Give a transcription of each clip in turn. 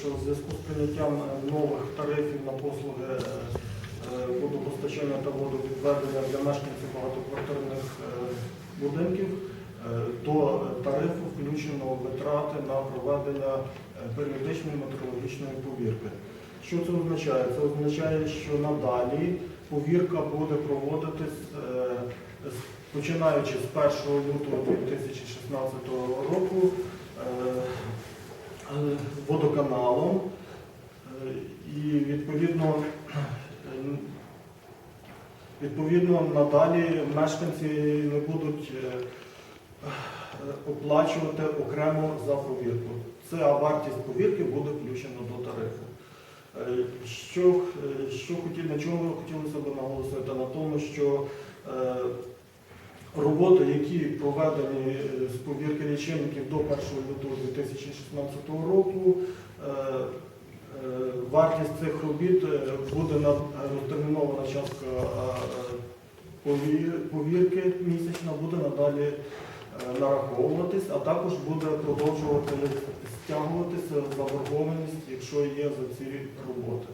що в зв'язку з прийняттям е, нових тарифів на послуги е, е, водопостачання та водовідведення для мешканців багатоквартирних будинків, до тарифу включено витрати на проведення періодичної метрологічної повірки. Що це означає? Це означає, що надалі повірка буде проводитись починаючи з 1 лютого 2016 року. Водоканалом е, і відповідно, е, відповідно надалі мешканці не будуть е, оплачувати окремо за повірку. Ця вартість повірки буде включена до тарифу. Що, що хотіли, на чому хотілося б наголосити? На тому, що роботи, які проведені е, з повірки лічильників до 1 лютого 2016 року, е, е, вартість цих робіт буде на розтермінована частка повірки місячна, буде надалі нараховуватись, а також буде продовжувати стягуватися заборгованість, якщо є за ці роботи.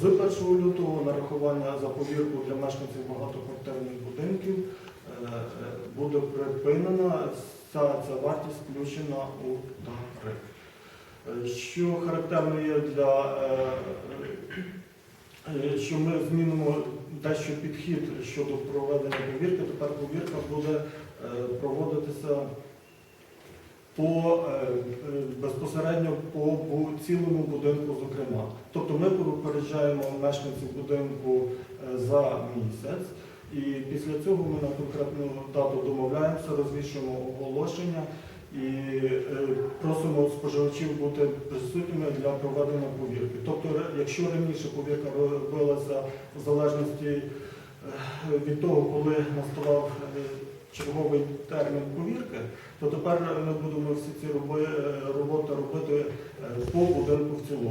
З 1 лютого нарахування за повірку для мешканців багатоквартирних будинків буде припинена, ця, ця вартість включена у тариф. Е, Що характерно є для, е, е, що ми змінимо дещо підхід щодо проведення повірки, тепер повірка буде проводитися по, безпосередньо по цілому будинку, зокрема. Тобто ми попереджаємо мешканців будинку за місяць, і після цього ми на конкретну дату домовляємося, розвішуємо оголошення і е, просимо споживачів бути присутніми для проведення повірки. Тобто, якщо раніше повірка робилася в залежності е, від того, коли наставав е, черговий термін повірки, то тепер ми будемо всі ці роботи робити по будинку в цілому.